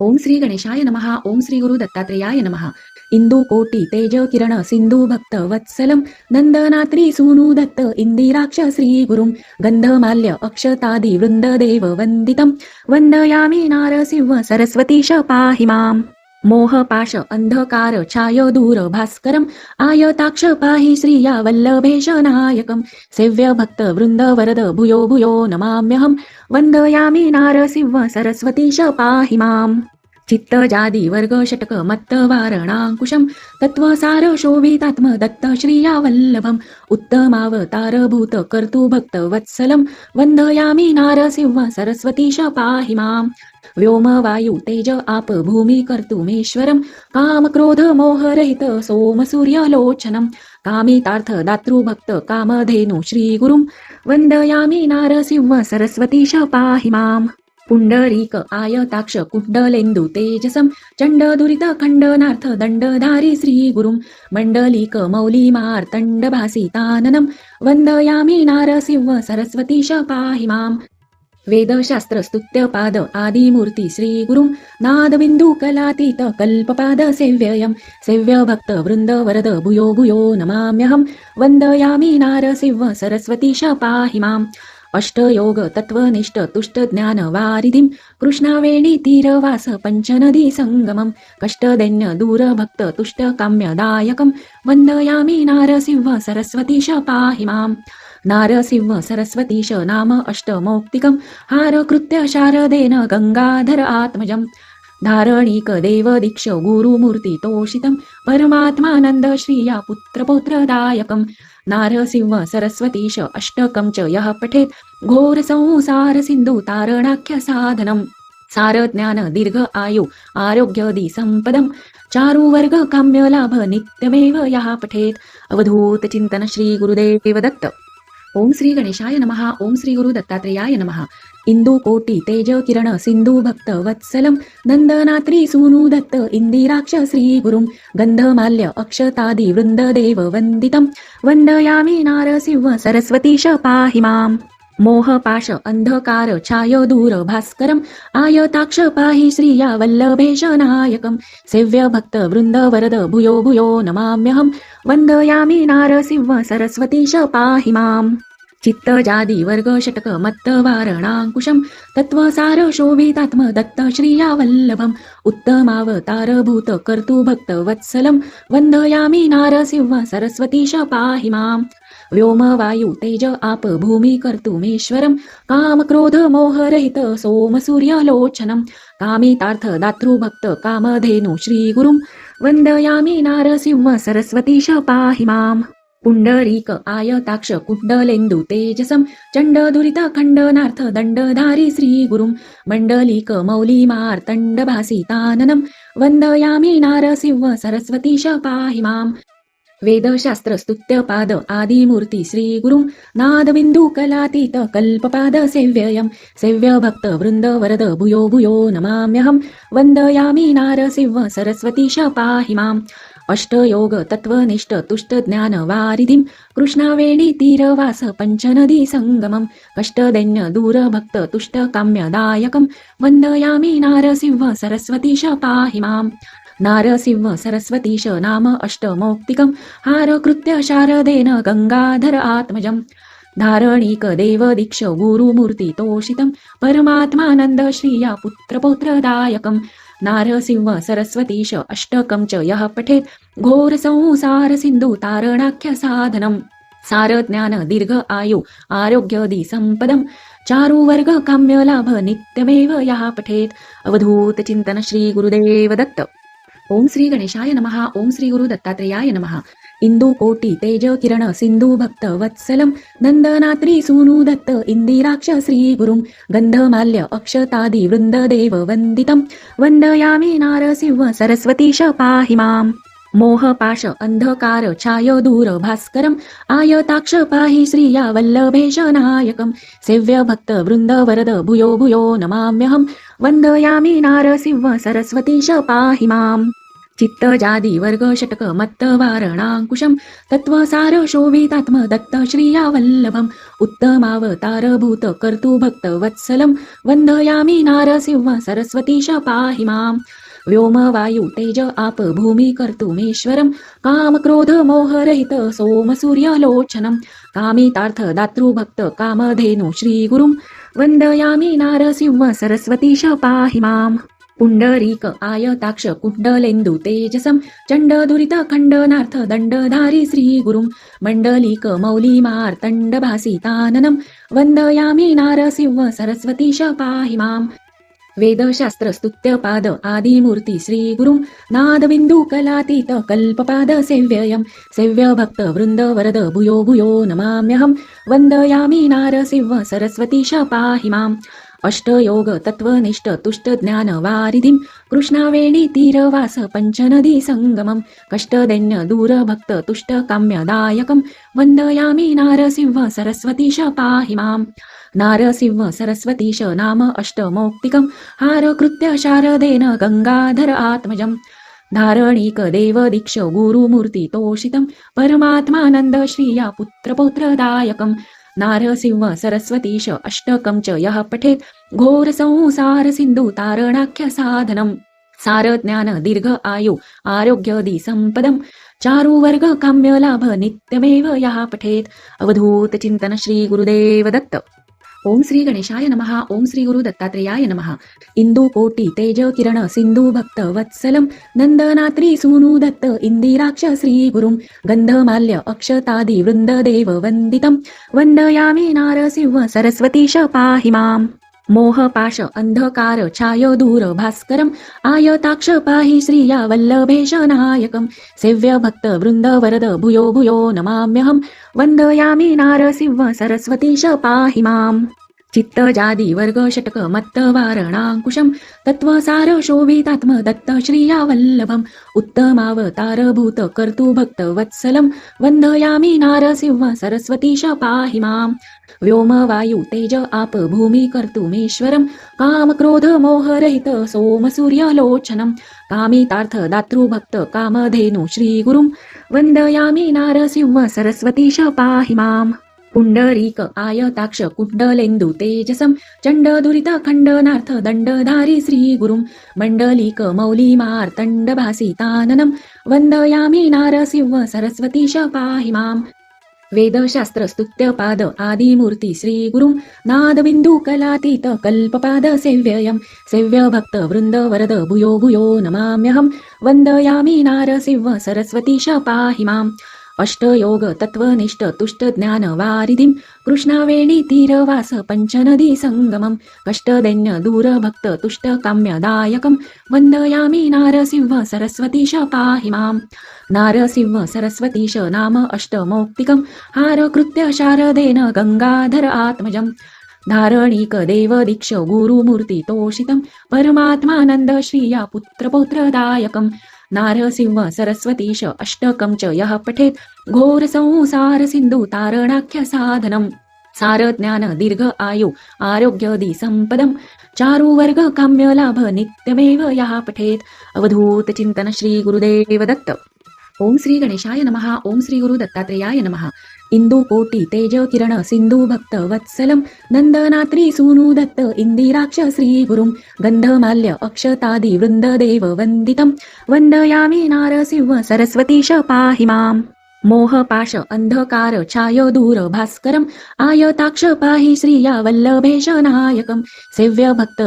ओम श्री गणेशाय नमः ओम श्री गुरु दत्तात्रेयाय नमः। इंदू कोटी तेज किरण सिंधू भक्त वत्सलम नंदनात्री सूनु दत्त इंदिराक्ष श्री गुरुं गंधमाल्य अक्षतादि वृंददेव वंदितं वंदयामि नारसिंह सरस्वतीश पाहि माम्। मोहपाश अंधकार छाय दूर भास्करम् आयताक्ष पाहि श्रिया वल्लभेश नायकम सेव्य भक्त वृंद वरद भूयो भूयो नमाम्यहं वन्दयामि नारसिंह सरस्वतीश पाहि माम्। चित्तजादी वर्ग षटक मत्त वारणाङ्कुशं तत्त्वसार शोभितात्म दत्त श्रिया वल्लभम उत्तमावतार भूत कर्तु भक्त वत्सलं वन्दयामि नारसिंह सरस्वतीश पाहि माम् व्योम वायु तेज आप भूमी कर्तुमेश्वरं कामक्रोध मोहरहित सोम सूर्यलोचनं कामितार्थ दातृभक्त कामधेनु श्रीगुरुं वन्दयामि नारसिंह सरस्वतीश पाहि माम् पुंडरीक आयताक्ष कुण्डलेन्दु तेजसं चण्डदुरित खण्डनार्थ दण्डधारी श्रीगुरुं मण्डलिक मौलिमार्तण्डभासिताननं वन्दयामि नारसिंह सरस्वतीश पाहि माम्। वेदशास्त्र स्तुत्यपाद आदिमूर्ती श्रीगुरुं नादबिन्दु कलातीत कल्पपाद सेव्ययं सेव्य भक्त वृन्द वरद भूयो भूयो नमाम्यहं वन्दयामि नारसिंह सरस्वतीश पाहि माम्। अष्टयोग तत्त्वनिष्ठ तुष्ट ज्ञान वारिधिम कृष्णावेणी तीरवास पञ्चनदी संगमम कष्टदैन्य दूरभक्त तुष्ट काम्यदायकम वन्दयामि नारसिंह सरस्वतीश पाहि नारसिंह सरस्वतीश नाम अष्टमौक्तिकं हारकृत्य शारदेन गङ्गाधर आत्मजं धारणिक देवदीक्ष गुरुमूर्ति तोषितं परमात्मानन्द श्रिया पुत्रपौत्रदायकं नारसिंह सरस्वतीश अष्टकं च यः पठेत्। घोरसंसार सिन्धु तारणाख्य साधनम्। सारज्ञान दीर्घ आयु आरोग्यदि सम्पदम् चारुवर्ग काम्यलाभ नित्यमेव यः पठेत्। अवधूत चिन्तन श्री गुरुदेव दत्त। ओम श्री गणेशाय नमः ओम श्री गुरु दत्तात्रेयाय नमः. इंदू कोटी तेज किरण सिंधू भक्त वत्सलं नंदनात्री सूनु दत्त इंदिराक्ष श्री गुरुं गंधमाल्य अक्षतादि वृंददेव वंदितं वन्दयामि नारसिंह सरस्वतीश पाहि माम्. मोहपाश अंधकार छाय दूर भास्करम् आयताक्ष पाहि श्रिया वल्लभेश नायकं सेव्य भक्त वृन्द वरद भूयो भूयो नमाम्यहं वन्दयामि नारसिंह सरस्वतीश पाहि माम्. चित्तजादी वर्ग षटक मत्त वारणाङ्कुशं तत्त्वसार शोभितात्म दत्त श्रिया वल्लभम् उत्तमावतारभूत कर्तु भक्त वत्सलं वन्दयामि नारसिंह सरस्वतीश पाहि माम व्योम वायु तेज आप भूमी कर्तुमेश्वरं कामक्रोध मोहरहित सोम सूर्यलोचनं कामितार्थ दातृभक्त कामधेनु श्रीगुरुं वन्दयामि नारसिंह सरस्वतीश पाहि माम् पुंडरीक आयताक्ष कुण्डलेन्दु तेजसं चण्डदुरित खण्डनार्थ दण्डधारी श्रीगुरुं मण्डलिक मौलिमार्तण्डभासिताननं वन्दयामि नारसिंह सरस्वतीश पाहि माम्। वेदशास्त्र स्तुत्यपाद आदिमूर्ती श्रीगुरुं नादबिन्दुकलातीत कल्पपाद सेव्ययं। सेव्य भक्त वृन्द वरद भूयो भूयो नमाम्यहं। वन्दयामि नारसिंह सरस्वतीश पाहि माम्। अष्टयोग तत्त्वनिष्ठ तुष्ट ज्ञान वारिधिम कृष्णावेणी तीरवास पञ्चनदी संगमम कष्टदैन्य दूरभक्त तुष्ट काम्यदायकं वन्दयामि नारसिंह सरस्वतीश पाहि माम। नारसिंह सरस्वतीश नाम अष्टमौक्तिकं हारकृत्य शारदेन गङ्गाधर धारणीक धारणिक देवदीक्ष गुरुमूर्ती तोषितं परमात्मानंद श्रिया पुत्रपौत्रदायकं नारसिंह सरस्वतीश अष्टकं च यः पठेत्। घोरसंसार सिन्धु तारणाख्य साधनम्। सारज्ञान दीर्घ आयु आरोग्यदि सम्पदम् चारुवर्ग काम्यलाभ नित्यमेव यः पठेत्। अवधूत चिन्तन श्री गुरुदेव दत्त। ओम श्री गणेशाय नमः। ओम श्री गुरु दत्तात्रेयाय नमः। इंदू कोटी तेज किरण सिंधू भक्त वत्सलम नंदनात्री सूनु दत्त इंदिराक्ष श्री गुरुं गंधमाल्य अक्षतादि वृंददेव वंदितम वन्दयामि नारसिंह सरस्वतीश पाहि मोह मोहपाश अंधकार छाय दूर भास्करम् आयताक्ष पाहि श्रिया वल्लभेश नायकम सेव्य भक्त वृंद वरद भूयो भूयो नमाम्यहं वन्दयामि नारसिंह सरस्वतीश पाहि माम् चित्तजादी वर्ग षटक मत्त वारणाङ्कुशं तत्त्वसार शोभितात्म दत्त श्रिया उत्तमावतार भूत कर्तु भक्त वत्सलं वन्दयामि नारसिंह सरस्वतीश पाहि माम व्योम वायु तेज आप भूमि कर्तुमेश्वरं कामक्रोध मोहरहित सोम सूर्यलोचनं कामितार्थ दातृभक्त कामधेनु श्रीगुरुं वन्दयामि नारसिंह सरस्वतीश पाहि माम् पुंडरीक आयताक्ष कुण्डलेन्दु तेजसं चण्डदुरित खण्डनार्थ दण्डधारी श्रीगुरुं। मण्डलीक मौलिमार्तण्डभासिताननं वन्दयामि नारसिंह सरस्वतीश पाहि माम्। वेदशास्त्रस्तुत्यपाद आदिमूर्ति श्रीगुरुं। नादबिन्दु कलातीत कल्पपाद सेव्ययं। सेव्य भक्त वृन्द वरद भूयो भूयो नमाम्यहं। वन्दयामि नारसिंह सरस्वतीश पाहि माम्। अष्टयोग तत्त्वनिष्ठ तुष्ट ज्ञान वारिधिम कृष्णावेणी तीरवास पञ्चनदी संगमम कष्टदैन्य दूरभक्त तुष्ट काम्यदायकं वन्दयामि नारसिंह सरस्वतीश पाहि नारसिंह सरस्वतीश नाम अष्टमौक्तिकं हारकृत्य शारदेन गङ्गाधर धारणीक धारणिक देवदीक्ष गुरुमूर्ति तोषितं परमात्मानंद श्रिया पुत्रपौत्रदायकं नारसिंह सरस्वतीश अष्टकं च यः पठेत्। घोरसंसार सिन्धु तारणाख्य साधनम्। सारज्ञान दीर्घ आयु आरोग्यदि सम्पदम् चारुवर्ग काम्यलाभ नित्यमेव यः पठेत्। अवधूत चिन्तन श्री गुरुदेव दत्त। ओम श्री गणेशाय नमः ओम श्री गुरु दत्तात्रेयाय नमः। इंदू कोटी तेज किरण सिंधू भक्त वत्सलम नंदनात्री सूनु दत्त इंदिराक्ष श्री गुरुं गंधमाल्य अक्षतादि वृंददेव वन्दितं वन्दयामि नारसिंह सरस्वतीश पाहि माम। मोहपाश अंधकार छाय दूर भास्करम् आयताक्ष पाहि श्रिया वल्लभेश नायकं सेव्य भक्त वृंद वरद भूयो भूयो नमाम्यहं वन्दयामि नारसिंह सरस्वतीश पाहि माम्। चित्तजादी वर्ग षटक मत्त वारणाङ्कुशं तत्त्वसार शोभितात्म दत्त श्रिया वल्लभम् उत्तमावतारभूत कर्तु भक्त वत्सलं वन्दयामि नारसिंह सरस्वतीश पाहि माम्। व्योम वायु तेज आप भूमि कर्तुमेश्वरं कामक्रोध मोहरहित सोम सूर्यलोचनं कामितार्थ दातृभक्त कामधेनु श्रीगुरुं वन्दयामि नारसिंह सरस्वतीश पाहि माम् पुण्डरीक आयताक्ष कुण्डलेन्दु तेजसं चण्डदुरित खण्डनार्थ दण्डधारी श्रीगुरुं मण्डलीक मौलिमार्तण्डभासिताननं वन्दयामि नारसिंह सरस्वतीश पाहि माम् वेदशास्त्र स्तुत्यपाद आदिमूर्ति श्रीगुरुं नादबिन्दु कलातीत कल्पपाद सेव्ययं सेव्य भक्त वृन्द वरद भूयो भूयो नमाम्यहं। वन्दयामि नारसिंह सरस्वतीश पाहि माम्। अष्टयोग तत्त्वनिष्ठ तुष्ट ज्ञान वारिधिम कृष्णावेणी तीरवास पञ्चनदी संगमम कष्टदैन्य दूरभक्त तुष्ट काम्यदायकं वन्दयामि नारसिंह सरस्वतीश पाहि माम। नारसिंह सरस्वतीश नाम अष्टमौक्तिकं हारकृत्य शारदेन गङ्गाधर आत्मजम्। धारणीक देवदीक्ष गुरुमूर्ति तोषितं परमात्मानन्द श्रिया पुत्रपौत्रदायकं नारसिंह सरस्वतीश अष्टकं च यः पठेत्। घोरसंसार सिन्धु तारणाख्य साधनम्। सारज्ञान दीर्घ आयु आरोग्यदि सम्पदम् चारुवर्ग काम्यलाभ नित्यमेव यः पठेत्। अवधूत चिन्तन श्री गुरुदेव दत्त। ओम श्री गणेशाय नमः ओम श्री गुरु दत्तात्रेयाय नमः. इंदू कोटी तेज किरण सिंधू भक्त वत्सलं नंदनात्री सूनु दत्त इंदिराक्ष श्री गुरुं गंधमाल्य अक्षतादि वृंददेव वन्दितं वन्दयामि नारसिंह सरस्वतीश पाहि माम्। मोहपाश अंधकार छाय दूर भास्करम् आयताक्ष पाहि श्रिया वल्लभेश नायकं सेव्य भक्त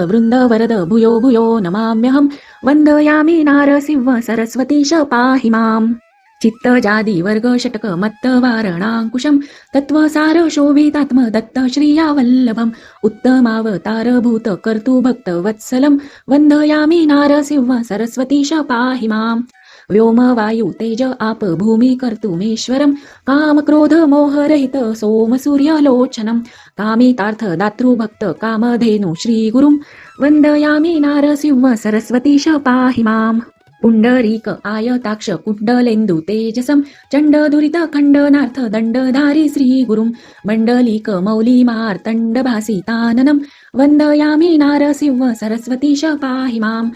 वरद भूयो भूयो नमाम्यहं वन्दयामि नारसिंह सरस्वतीश पाहि माम्। चित्तजादि वर्ग षटक मत्त वारणाङ्कुशं तत्त्वसार शोभितात्म दत्त श्रिया वल्लभम् उत्तमावतारभूत कर्तु भक्त वत्सलं वन्दयामि नारसिंह सरस्वतीश पाहि माम्। व्योम वायु तेज आप भूमिकर्तुमेश्वरं काम क्रोध मोहरहित सोम सूर्यलोचनं कामितार्थ दातृभक्त कामधेनु श्रीगुरुं वन्दयामि नारसिंह सरस्वतीश पाहि माम्। पुण्डरीक आयताक्ष कुण्डलेन्दु तेजसं चण्डदुरित खण्डनार्थ दण्डधारी श्रीगुरुं मण्डलीक मौलिमार्तण्डभासिताननं वन्दयामि नारसिंह सरस्वतीश पाहि माम्।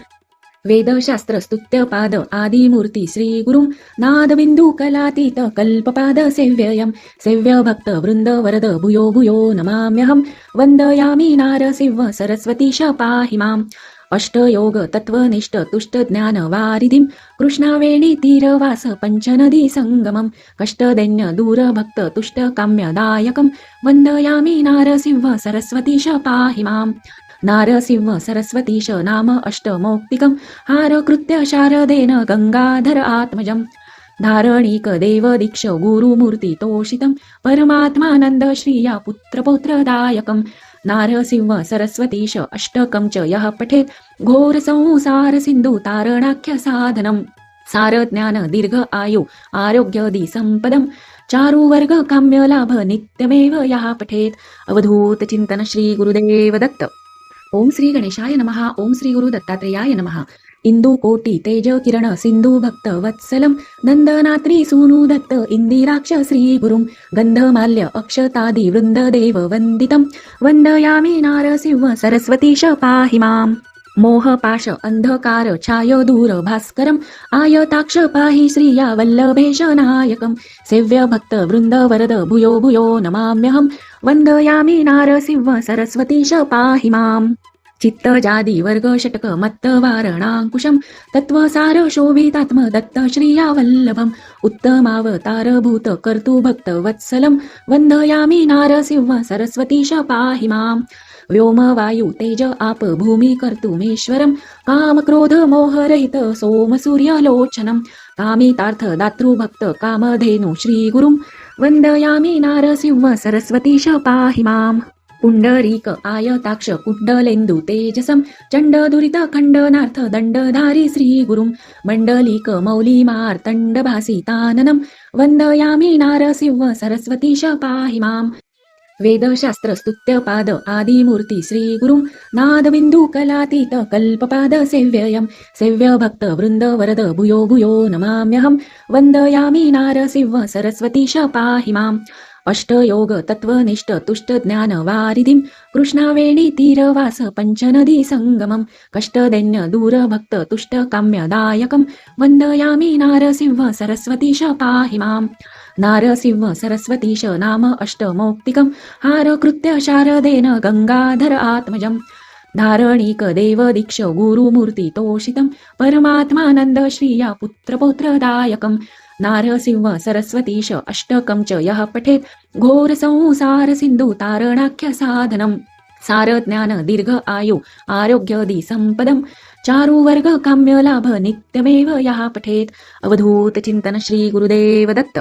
वेदशास्त्रस्तुत्यपाद आदिमूर्ति श्रीगुरुं नादबिन्दुकलातीत कल्पपाद सेव्ययं सेव्य भक्त वृन्द वरद भूयो भूयो नमाम्यहं वन्दयामि नारसिंह सरस्वतीश पाहि माम्। अष्टयोग तत्त्वनिष्ठ तुष्ट ज्ञान कृष्णावेणी तीरवास पञ्चनदी सङ्गमं कष्टदैन्य दूरभक्त तुष्ट काम्यदायकं वन्दयामि नारसिंह सरस्वतीश पाहि माम्। नारसिंह सरस्वतीश नाम अष्टमौक्तिकं हारकृत्य शारदेन गङ्गाधर आत्मजम् धारणिक देवदीक्ष गुरुमूर्तितोषितं परमात्मानन्द श्रिया पुत्रपौत्रदायकं। नारसिंह सरस्वतीश अष्टकं च यः पठेत् घोरसंसार सिन्धु तारणाख्य साधनम् सारज्ञान दीर्घ आयु आरोग्यदि सम्पदम् चारुवर्ग नित्यमेव यः पठेत्। अवधूत चिन्तन श्री गुरुदेव दत्त। ओम श्री गणेशाय नमः ओम श्री गुरु दत्तात्रेयाय नमः. इंदू कोटी तेज किरण सिंधू भक्त वत्सलम नंदनात्री सूनु दत्त इंदिराक्ष श्री गुरुं गंधमाल्य अक्षतादि वृंद देव वंदितं वंदयामि नारसिंह सरस्वतीश पाहि माम्. मोहपाश अंधकार छाय दूर भास्करम् आयताक्ष पाहि श्रिया वल्लभेश नायकं सेव्य भक्त वृंद वरद भूयो भूयो नमाम्यहं वन्दयामि नारसिंह सरस्वतीश पाहि माम्। चित्तजादी वर्ग षटक मत्त वारणाङ्कुशं तत्त्वसार शोभितात्म दत्त श्रिया वल्लभम् उत्तमावतारभूत कर्तुभक्त वत्सलं वन्दयामि नारसिंह सरस्वतीश पाहि माम्। व्योम वायु तेज आप भूमि कर्तुमेश्वरं कामक्रोध मोहरहित सोमसूर्यलोचनं कामितार्थ दातृभक्त कामधेनु श्रीगुरुं वन्दयामि नारसिंह सरस्वतीश पाहि माम् पुण्डरीक आयताक्ष कुण्डलेन्दु तेजसं चण्डदुरित खण्डनार्थ दण्डधारी श्रीगुरुं मण्डलिक मौलिमार्तण्डभासिताननं वन्दयामि नारसिंह सरस्वतीश पाहि माम् वेदशास्त्रस्तुत्यपाद आदिमूर्ति श्रीगुरुं नादबिन्दुकलातीत कल्पपाद सेव्ययं सेव्य भक्त वृन्द वरद भूयो भूयो नमाम्यहं वन्दयामि नारसिंह सरस्वतीश पाहि माम्। अष्टयोग तत्त्वनिष्ठ तुष्ट ज्ञान वारिधिं कृष्णावेणी तीरवास पञ्चनदी सङ्गमं कष्टदैन्य दूरभक्त तुष्ट काम्यदायकं वन्दयामि नारसिंह सरस्वतीश पाहि माम्। नारसिंह सरस्वतीश नाम अष्टमौक्तिकं हारकृत्य शारदेन गङ्गाधर आत्मजं धारणिक देवदीक्ष गुरुमूर्ति तोषितं परमात्मानन्द श्रिया पुत्रपौत्रदायकं नारसिंह सरस्वतीश अष्टकं च यः पठेत्। घोरसंसार सिन्धु तारणाख्य सारज्ञान दीर्घ आयु आरोग्यदि सम्पदम् चारुवर्ग काम्यलाभ नित्यमेव यः पठेत्। अवधूत चिंतन श्री गुरुदेव दत्त।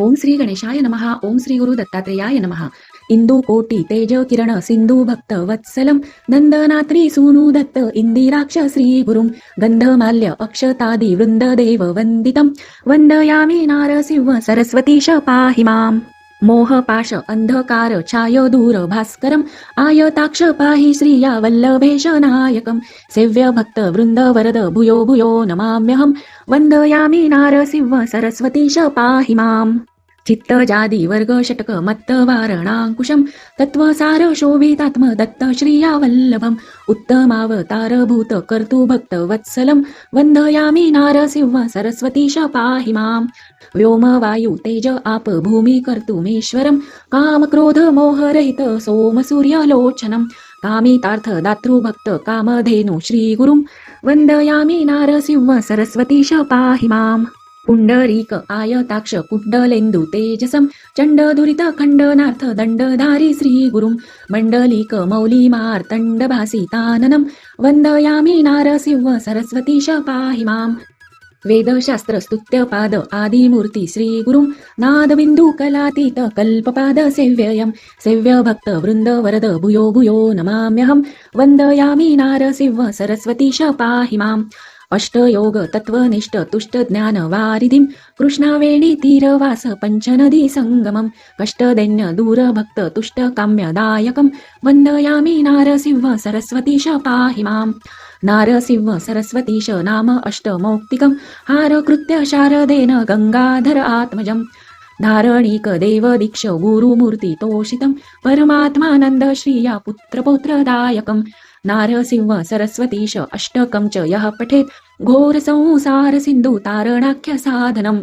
ओम श्री गणेशाय नमः ओम श्री गुरु दत्तात्रेयाय नमः। इंदू कोटी तेज किरण सिंधू भक्त वत्सलं नंदनात्री सूनु दत्त इंदिराक्ष श्री गुरुं गंधमाल्य अक्षतादि वृंद देव वंदितं वन्दयामि नारसिंह सरस्वतीश पाहि माम्। मोहपाश अंधकार छाय दूर भास्करम् आयताक्ष पाहि श्रिया वल्लभेश नायकं सेव्य भक्त वरद भूयो भूयो नमाम्यहं वन्दयामि नारसिंह सरस्वतीश पाहि माम् चित्तजादी वर्ग षटक मत्त वारणाङ्कुशं तत्त्वसार शोभितात्म दत्त श्रिया वल्लभम् उत्तमावतारभूत कर्तुभक्त वन्दयामि नारसिंह सरस्वतीश पाहि माम्। व्योम वायु तेज आप भूमि कर्तुमेश्वरं कामक्रोध मोहरहित सोमसूर्यलोचनं कामितार्थ दातृभक्त कामधेनु श्रीगुरुं वन्दयामि नारसिंह सरस्वतीश पाहि माम्। पुंडरीक आयताक्ष कुण्डलेन्दु तेजसं चण्डदुरित खण्डनार्थ दण्डधारी श्रीगुरुं मण्डलिक मौलिमार्तण्डभासिताननं वन्दयामि नारसिंह सरस्वतीश पाहि माम्। वेदशास्त्रस्तुत्यपाद आदिमूर्ति श्रीगुरुं नादबिन्दुकलातीत कल्पपाद सेव्ययं सेव्य भक्त वृन्द वरद भूयो भूयो नमाम्यहं वन्दयामि नारसिंह सरस्वतीश पाहि माम्। अष्टयोग तत्त्वनिष्ठ तुष्ट ज्ञान वारिधिम कृष्णावेणी तीरवास पञ्चनदी संगमम कष्टदैन्य दूरभक्त तुष्ट काम्यदायकं वन्दयामि नारसिंह सरस्वतीश पाहि नारसिंह सरस्वतीश नाम अष्टमौक्तिकं हारकृत्य शारदेन गङ्गाधर आत्मजम्। धारणिक देवदीक्ष गुरुमूर्ति तोषितं परमात्मानन्द श्रिया पुत्रपौत्रदायकं नारसिंह सरस्वतीश अष्टकं च यः पठेत्। घोरसंसार सिन्धु तारणाख्य साधनम्।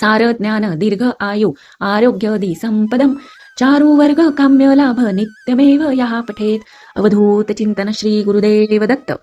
सार ज्ञान दीर्घ आयु आरोग्यदी चारु चारुवर्ग काम्य लाभ नित्यमेव यः पठेत्। अवधूत चिंतन श्री गुरुदेव दत्त।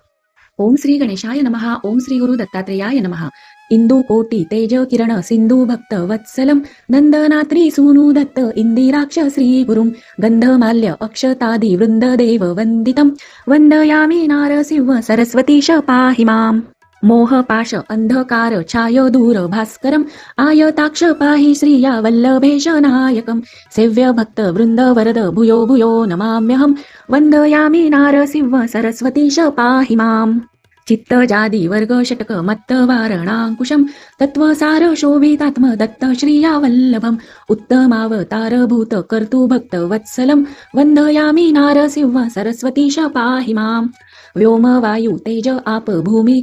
ओम श्री गणेशाय नमः। ओम श्री गुरु दत्तात्रेयाय नमः। इंदू कोटी तेज किरण सिंधू भक्त वत्सलम नंदनात्री सूनु दत्त इंदिराक्ष श्री गुरुं गंधमाल्य अक्षतादि वृंद देव वंदितम वंदयामि नारसिंह सरस्वतीश पाहि माम् मोहपाश अंधकार छाय दूर भास्करम् आयताक्ष पाहि श्रिया वल्लभेश नायकम् सेव्य भक्त वृंद वरद भूयो भूयो नमाम्यहम वन्दयामि नारसिंह सरस्वतीश पाहि माम् चित्तजादी वर्ग षटक मत्त वारणाङ्कुशम् तत्त्वसार शोभितात्म दत्त श्रिया वल्लभम् उत्तमावतारभूत कर्तु भक्त वत्सलम् वन्दयामि नारसिंह सरस्वतीश पाहि माम व्योम वायु तेज आप भूमि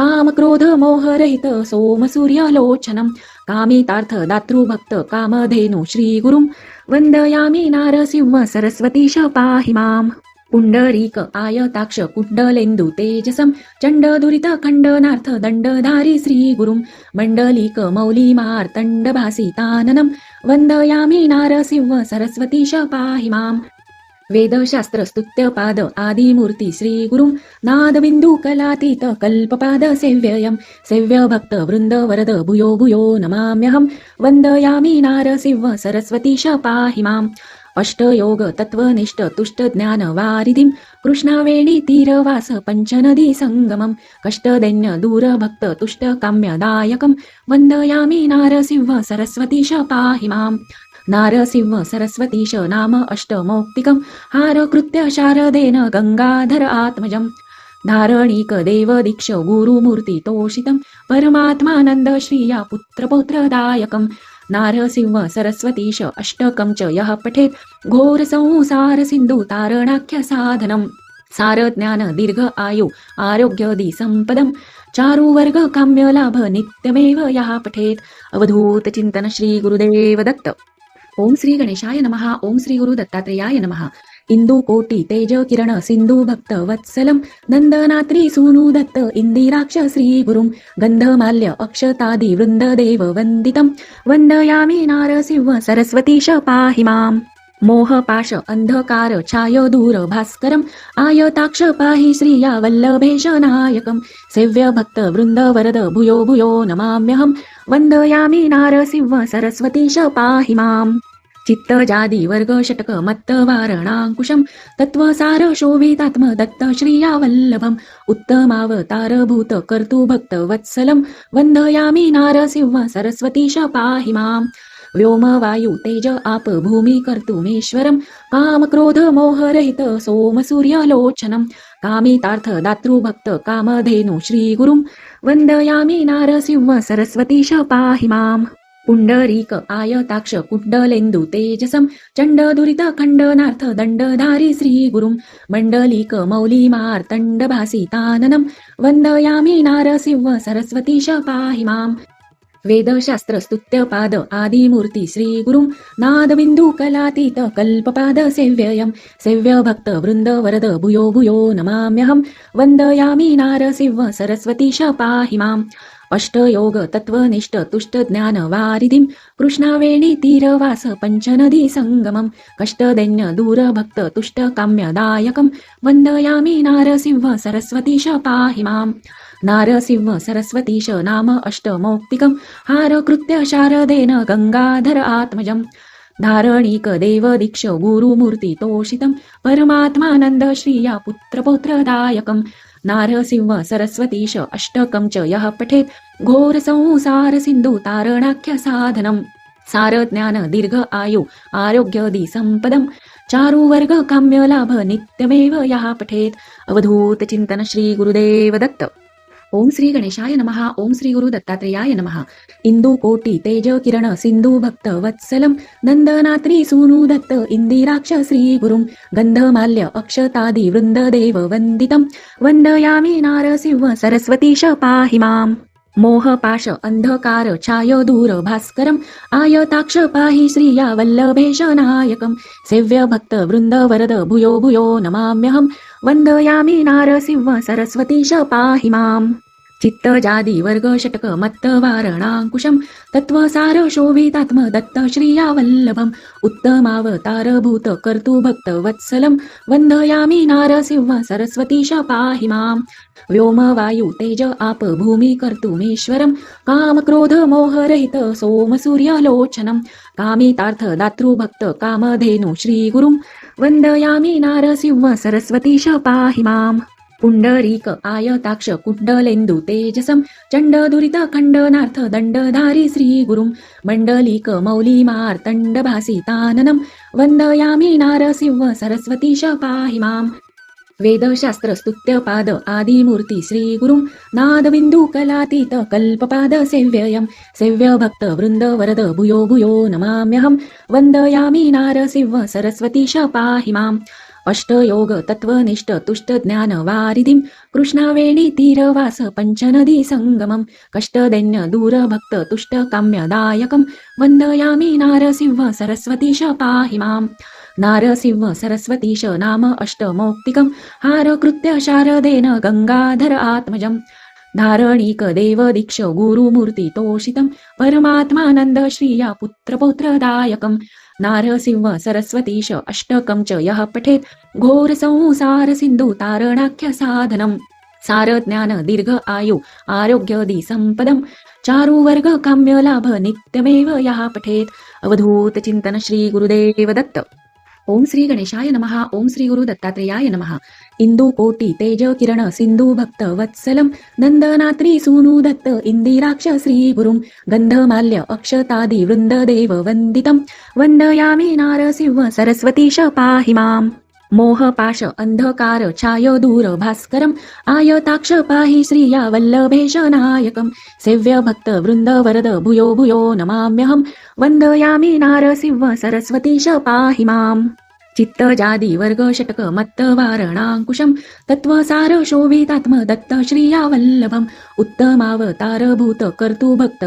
काम क्रोध मोहरहित सोम सूर्यलोचनम् कामितार्थ दातृभक्त कामधेनु श्रीगुरुम् वन्दयामि नारसिंह सरस्वतीश पाहि माम पुंडरीक आयताक्ष कुण्डलेन्दु तेजसं चण्डदुरित खण्डनार्थ दण्डधारी श्रीगुरुं मण्डलिक मौलिमार्तण्डभासि ताननं वन्दयामि नारसिंह सरस्वतीश पाहि माम्। वेदशास्त्र स्तुत्यपाद आदिमूर्ती श्रीगुरुं नादबिन्दुकलातीत कल्पपाद सेव्ययं सेव्य भक्त वृन्द वरद भूयो भूयो नमाम्यहं वन्दयामि नारसिंह सरस्वतीश पाहि माम्। अष्टयोग तत्वनिष्ठ तुष्ट ज्ञान वारिधिम कृष्णावेणी तीरवास पञ्चनदी संगमम कष्टदैन्य दूरभक्त तुष्ट काम्यदायकं वन्दयामि नारसिंह सरस्वतीश पाहि माम। नारसिंह सरस्वतीश नाम अष्टमौक्तिकं हारकृत्य शारदेन गङ्गाधर आत्मजम। धारणीक देवदीक्ष गुरुमूर्ति तोषितं परमात्मानंद श्रिया पुत्रपौत्रदायकम्। नारसिंह सरस्वतीश अष्टकं च यः पठेत्। घोरसंसार सिन्धु तारणाख्य साधनम्। सार ज्ञान दीर्घ आयु आरोग्यदि संपदम्। चारुवर्ग काम्य लाभ नित्यमेव यः पठेत्। अवधूत चिंतन श्री गुरुदेव दत्त। ओम श्री गणेशाय नमः। ओम श्री गुरु दत्तात्रेयाय नमः। इंदू कोटी तेज किरण सिंधू भक्त वत्सलम नंदनात्री सूनु दत्त इंदिराक्ष श्री गुरुम गंधमाल्य अक्षतादि वृंद देव वंदितम वंदयामी नारसिंह सरस्वतीश पाहि मोह मोहपाश अंधकार छाय दूर भास्करम् आयताक्ष पाहि श्रिया वल्लभेश नायकम सेव्य भक्त वृंद वरद भूयो भूयो नमाम्यहम वन्दयामि नारसिंह सरस्वतीश पाहि माम्। चित्तजादी वर्ग षटक मत्त वारणाङ्कुशम् तत्त्वसार शोभितात्म दत्त श्रिया उत्तमावतार भूत कर्तु भक्त वत्सलम् वन्दयामि नारसिंह सरस्वतीश पाहि माम्। व्योम वायु तेज आप भूमि काम क्रोध मोहरहित सोम सूर्यलोचनम् कामितार्थ दातृभक्त कामधेनु श्रीगुरुं वन्दयामि नारसिंह सरस्वतीश पाहि माम्। पुंडरीक आयताक्ष कुण्डलेन्दु तेजसं चण्डदुरित खण्डनार्थ दण्डधारी श्रीगुरुं मण्डलिक मौलिमार्तण्डभासि ताननं वन्दयामि नारसिंह सरस्वतीश पाहि माम्। वेदशास्त्र स्तुत्यपाद श्रीगुरुं नादबिन्दु कलातीत कल्पपाद सेव्ययं सेव्य भक्त वृन्द वरद भूयो भूयो नमाम्यहं वन्दयामि नारसिंह सरस्वतीश पाहि माम्। अष्टयोग तत्वनिष्ठ तुष्ट ज्ञान वारिधिं कृष्णावेणी तीरवास पञ्चनदी संगमम कष्टदैन्य दूरभक्त तुष्ट काम्यदायकं वन्दयामि नारसिंह सरस्वतीश पाहि नारसिंह सरस्वतीश नाम अष्टमौक्तिकं हारकृत्य शारदेन गङ्गाधर आत्मजं। धारणीक देवदीक्ष गुरुमूर्तितोषितं परमात्मानन्द श्रिया पुत्रपौत्रदायकम् नारसिंह सरस्वतीश अष्टकं च यः पठेत्। घोरसंसार सिन्धु तारणाख्य साधनम्। सार ज्ञान दीर्घ आयु आरोग्यदी चारु वर्ग काम्य लाभ नित्यमेव यः पठेत्। अवधूत चिंतन श्री गुरुदेव दत्त। ओम श्री गणेशाय नमः ओम श्री गुरु दत्तात्रेयाय नमः. इंदू कोटी तेज किरण सिंधू भक्त वत्सलम नंदनात्री सूनु दत्त इंदिराक्ष श्री गुरुं गंधमाल्य अक्षतादि वृंद देव वंदितम वंदयामि नारसिंह सरस्वतीश पाहि माम्. मोहपाश अंधकार छाय दूर भास्करम आयताक्ष पाहि श्रिया वल्लभेश नायकं सेव्य भक्त वृंद वरद भूयो भूयो नमाम्यहं वन्दयामि नारसिंह सरस्वतीश पाहि माम् चित्तजादी वर्ग षटक मत्त वारणाङ्कुशं तत्त्वसार शोभितात्म दत्त श्रिया वल्लभम् उत्तमावतारभूत कर्तु भक्त वन्दयामि नारसिंह सरस्वतीश पाहि मां व्योम वायु तेज आप भूमि कर्तुमेश्वरं कामक्रोध मोहरहित सोमसूर्यलोचनं कामितार्थ दातृभक्त कामधेनु श्रीगुरुं वन्दयामि नारसिंह सरस्वतीश पाहि माम् पुंडरीक आयताक्ष कुण्डलेन्दु तेजसं चण्डदुरित खण्डनार्थ दण्डधारी श्रीगुरुं। मण्डलिक मौलिमार्तण्डभासि ताननं वन्दयामि नारसिंह सरस्वतीश पाहि माम्। वेदशास्त्रस्तुत्यपाद आदिमूर्ति श्रीगुरुं नादबिन्दुकलातीत कल्पपाद सेव्ययं। सेव्यभक्त वृन्द वरद भूयो भूयो नमाम्यहं वन्दयामि नारसिंह सरस्वतीश पाहि माम्। अष्टयोग तत्त्वनिष्ठ तुष्ट ज्ञान वारिधिम कृष्णावेणी तीरवास पञ्चनदी संगमम कष्टदैन्य दूरभक्त तुष्ट काम्यदायकं वन्दयामि नारसिंह सरस्वतीश पाहि नारसिंह सरस्वतीश नाम अष्टमौक्तिकं हारकृत्य शारदेन गङ्गाधर आत्मजम्। धारणीक देवदीक्ष गुरुमूर्ति तोषितं परमात्मानन्द श्रिया पुत्रपौत्रदायकं नारसिंह सरस्वतीश अष्टकं च यः पठेत्। घोरसंसारसिन्धु तारणाख्य साधनम्। सारज्ञान दीर्घ आयु आरोग्यादिसम्पदं चारुवर्ग काम्य लाभ नित्यमेव यः पठेत्। अवधूत चिन्तन श्री गुरुदेव दत्त। ओम श्री गणेशाय नमः ओम श्री गुरु दत्तात्रेयाय नमः. इंदू कोटी तेज किरण सिंधू भक्त वत्सलं नंदनात्री सूनु दत्त इंदिराक्ष श्री गुरुं गंधमाल्य अक्षतादि वृंददेव वन्दितं वन्दयामि नारसिंह सरस्वतीश पाहि माम्। मोहपाश अंधकार छाय दूर भास्करम्। आयताक्ष पाहि श्रिया वल्लभेश नायकं सेव्य भक्त वृंद वरद भूयो भूयो नमाम्यहं वन्दयामि नारसिंह सरस्वतीश पाहि माम्। चित्तजादि वर्ग षटक मत्त वारणाङ्कुशं तत्त्वसार शोभितात्म दत्त श्रिया वल्लभम् उत्तमावतारभूत कर्तु भक्त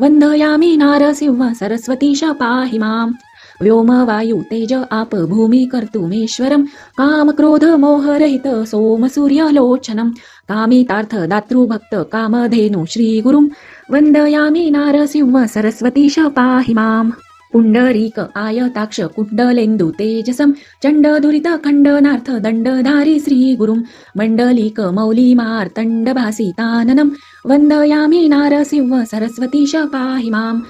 वन्दयामि नारसिंह सरस्वतीश पाहि माम्। व्योमवायु तेज आप भूमि कर्तुमेश्वरं कामक्रोध मोहरहित सोमसूर्यलोचनं कामितार्थ दातृभक्त कामधेनु श्रीगुरुं वन्दयामि नारसिंह सरस्वतीश पाहि माम् पुण्डरीक आयताक्ष कुण्डलेन्दु तेजसं चण्डधुरित खण्डनार्थ दण्डधारी श्रीगुरुं मण्डलिक मौलिमार्तण्डभासि ताननं वन्दयामि नारसिंह सरस्वतीश पाहि माम्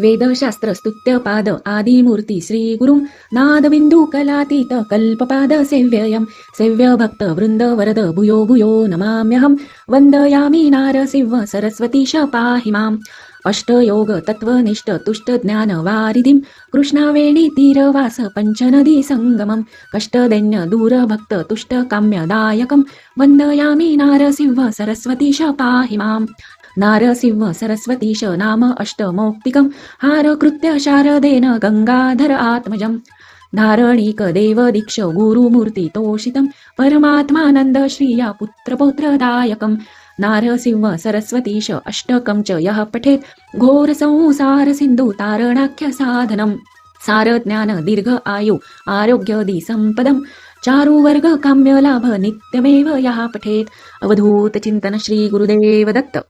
वेदशास्त्रस्तुत्यपाद आदिमूर्ति श्रीगुरुं नादबिन्दुकलातीत कल्पपाद सेव्ययं सेव्यभक्त वृन्दवरद भूयो भूयो नमाम्यहं वन्दयामि नारसिंह सरस्वतीश पाहि माम्। अष्टयोग तत्त्वनिष्ठ तुष्ट ज्ञान वारिधिं कृष्णावेणी तीरवास पञ्चनदी सङ्गमं कष्टदैन्य दूरभक्त तुष्ट काम्यदायकं वन्दयामि नारसिंह सरस्वतीश पाहि माम्। नारसिंह सरस्वतीश नाम अष्टमौक्तिकं हारकृत्य शारदेन गङ्गाधर आत्मजम् धारणिक देवदीक्ष गुरुमूर्तितोषितं परमात्मानन्द श्रिया पुत्रपौत्रदायकं। नारसिंह सरस्वतीश अष्टकं च यः पठेत् घोरसंसारसिन्धु तारणाख्य साधनं। सारज्ञान दीर्घ आयु आरोग्यदि सम्पदं चारुवर्ग काम्यलाभ नित्यमेव यः पठेत्। अवधूत चिन्तन श्री गुरुदेव दत्त।